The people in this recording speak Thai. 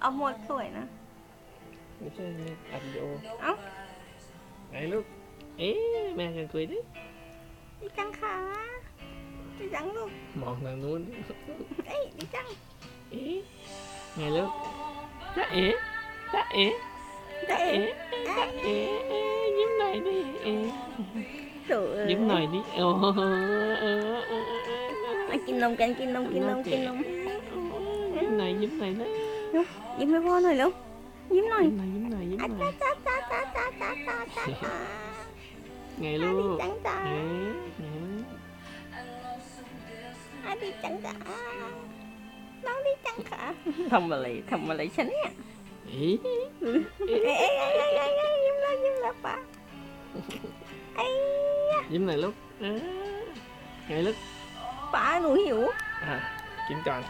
เอาหมดสวยนะ ไม่ใช่นี่อัดวิดีโอเอ้าไหนลูก เอ๊ะแม่กันคุยดิ ดีจังค่ะดีจังลูก มองทางนู้น เอ้ยดีจังเอ๊ะไงลูกจ๊ะเอ๊ะจ๊ะเอ๊ะได้เอเอ๊ะจ๊ะเอ๊ะเอ๊ะยิ้มหน่อยดิเอ๊ะสวยยิ้มหน่อยดิโอ้โหเออเออเออมากินนมกันกินนมกินนมกินนม ยิ้มหน่อยยิ้มหน่อยนะ Lúc, ยิ้มให้พ่อหน่อยเร็วยิ้มหน่อย ยิ้มหน่อยยิ้มหน่อยยิ้มหน่อยไงลูกจังจ๋าอาดีจังจ๋าน้องดีจังค่ะทำอะไรทำอะไรฉันเนี่ยเอ๊ะเอ๊ะยิ้มแล้วยิ้มแล้วปะไอ้ยิ้มหน่อยลูกไงลูกป้าหนูหิว à, kiếm toàn